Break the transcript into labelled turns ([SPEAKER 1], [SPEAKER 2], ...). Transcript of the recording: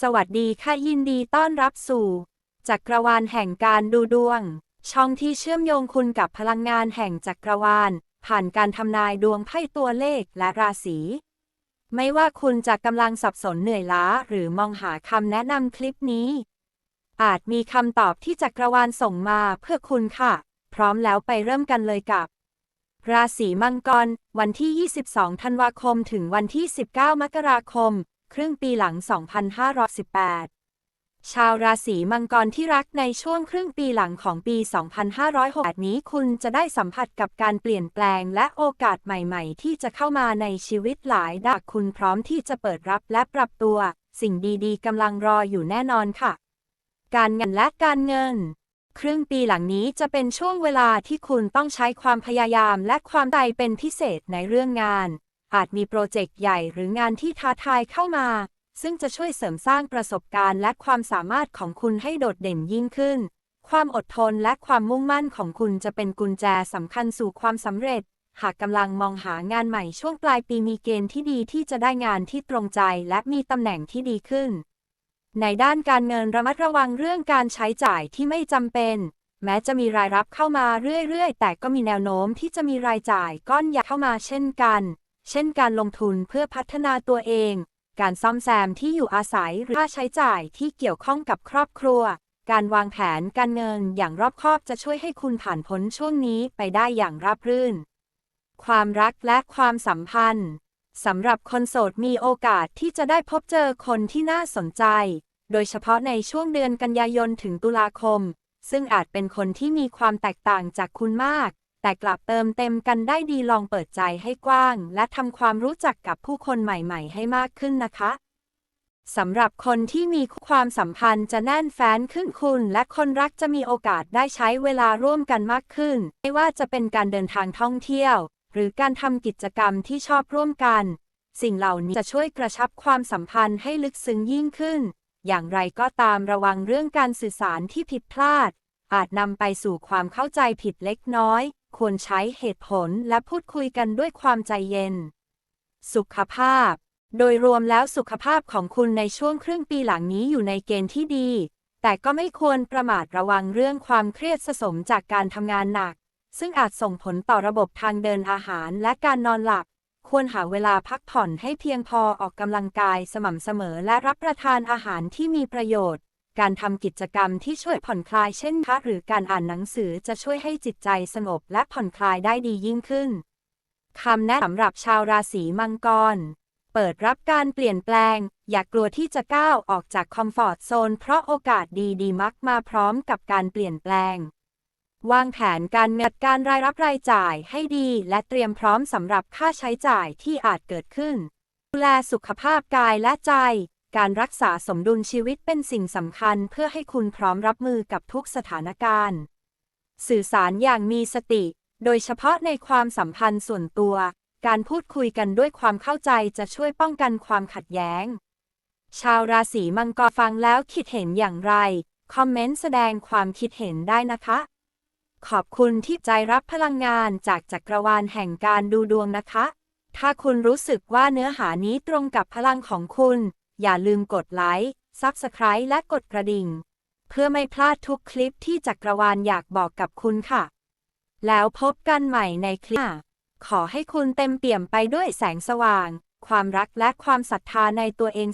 [SPEAKER 1] สวัสดีค่ะยินดีต้อนรับสู่จักรวาลแห่งการดูดวง ช่องที่เชื่อมโยงคุณกับพลังงานแห่งจักรวาล ผ่านการทำนายดวงไพ่ตัวเลขและราศีไม่ว่าคุณจะกำลังสับสนเหนื่อยล้า หรือมองหาคำแนะนำคลิปนี้ อาจมีคำตอบที่จักรวาลส่งมาเพื่อคุณค่ะ พร้อมแล้วไปเริ่มกันเลยกับ ราศีมังกร วันที่ 22 ธันวาคมถึงวันที่ 19 มกราคม ครึ่งปีหลัง 2518 ชาวราศีมังกรที่รักในช่วงครึ่งปีหลังของปี 2506นี้คุณจะได้สัมผัสกับการเปลี่ยนแปลงและโอกาสใหม่ๆ ที่จะเข้ามาในชีวิตหลายด้านคุณพร้อมที่จะเปิดรับและปรับตัว สิ่งดีๆกำลังรออยู่แน่นอนค่ะ การเงินและการเงินครึ่งปีหลังนี้จะเป็นช่วงเวลาที่คุณต้องใช้ความพยายามและความใจเป็นพิเศษในเรื่องงาน อาจมีโปรเจกต์ใหญ่หรืองานที่ท้าทายเข้ามา ซึ่งจะช่วยเสริมสร้างประสบการณ์และความสามารถของคุณให้โดดเด่นยิ่งขึ้น ความอดทนและความมุ่งมั่นของคุณจะเป็นกุญแจสำคัญสู่ความสำเร็จ หากกำลังมองหางานใหม่ช่วงปลายปีมีเกณฑ์ที่ดีที่จะได้งานที่ตรงใจและมีตำแหน่งที่ดีขึ้น ในด้านการเงินระมัดระวังเรื่องการใช้จ่ายที่ไม่จำเป็นแม้จะมีรายรับเข้ามาเรื่อยๆ แต่ก็มีแนวโน้มที่จะมีรายจ่ายก้อนใหญ่เข้ามาเช่นกัน เช่นการลงทุนเพื่อพัฒนาตัวเอง การซ่อมแซมที่อยู่อาศัยหรือค่าใช้จ่ายที่เกี่ยวข้องกับครอบครัว การวางแผนการเงินอย่างรอบคอบจะช่วยให้คุณผ่านพ้นช่วงนี้ไปได้อย่างราบรื่น ความรักและความสัมพันธ์สำหรับคนโสดมีโอกาสที่จะได้พบเจอคนที่น่าสนใจ โดยเฉพาะในช่วงเดือนกันยายนถึงตุลาคม ซึ่งอาจเป็นคนที่มีความแตกต่างจากคุณมาก แต่กลับเติมเต็มกันได้ดีลองเปิดใจให้กว้าง และทำความรู้จักกับผู้คนใหม่ๆ ให้มากขึ้นนะคะสำหรับคนที่มีความสัมพันธ์จะแน่นแฟ้นขึ้นคุณ และคนรักจะมีโอกาสได้ใช้เวลาร่วมกันมากขึ้น ไม่ว่าจะเป็นการเดินทางท่องเที่ยว หรือการทำกิจกรรมที่ชอบร่วมกัน สิ่งเหล่านี้จะช่วยกระชับความสัมพันธ์ให้ลึกซึ้งยิ่งขึ้น อย่างไรก็ตามระวังเรื่องการสื่อสารที่ผิดพลาด อาจนำไปสู่ความเข้าใจผิดเล็กน้อย ควรใช้เหตุผลและพูดคุยกันด้วยความใจเย็น สุขภาพ โดยรวมแล้วสุขภาพของคุณในช่วงครึ่งปีหลังนี้อยู่ในเกณฑ์ที่ดี แต่ก็ไม่ควรประมาทระวังเรื่องความเครียดสะสมจากการทำงานหนัก ซึ่งอาจส่งผลต่อระบบทางเดินอาหารและการนอนหลับ ควรหาเวลาพักผ่อนให้เพียงพอออกกำลังกายสม่ำเสมอและรับประทานอาหารที่มีประโยชน์ การทำกิจกรรมที่ช่วยผ่อนคลายเช่นคะหรือการอ่านหนังสือจะช่วยให้จิตใจสงบและผ่อนคลายได้ดียิ่งขึ้นคำแนะนำสำหรับชาวราศีมังกร เปิดรับการเปลี่ยนแปลง อย่ากลัวที่จะก้าวออกจากคอมฟอร์ตโซนเพราะโอกาสดีๆ มักมาพร้อมกับการเปลี่ยนแปลง วางแผนการเงินการรายรับรายจ่ายให้ดี และเตรียมพร้อมสำหรับค่าใช้จ่ายที่อาจเกิดขึ้น ดูแลสุขภาพกายและใจ การรักษาสมดุลชีวิตเป็นสิ่งสำคัญเพื่อให้คุณพร้อมรับมือกับทุกสถานการณ์ สื่อสารอย่างมีสติ โดยเฉพาะในความสัมพันธ์ส่วนตัว การพูดคุยกันด้วยความเข้าใจจะช่วยป้องกันความขัดแย้ง ชาวราศีมังกรฟังแล้วคิดเห็นอย่างไร คอมเมนต์แสดงความคิดเห็นได้นะคะ ขอบคุณที่ใจรับพลังงานจากจักรวาลแห่งการดูดวงนะคะ ถ้าคุณรู้สึกว่าเนื้อหานี้ตรงกับพลังของคุณ อย่าลืมกดไลค์ Subscribe และกดกระดิ่ง เพื่อไม่พลาดทุกคลิปที่จักรวาลอยากบอกกับคุณค่ะ แล้วพบกันใหม่ในคลิป ขอให้คุณเต็มเปี่ยมไปด้วยแสงสว่าง ความรักและความศรัทธาในตัวเอง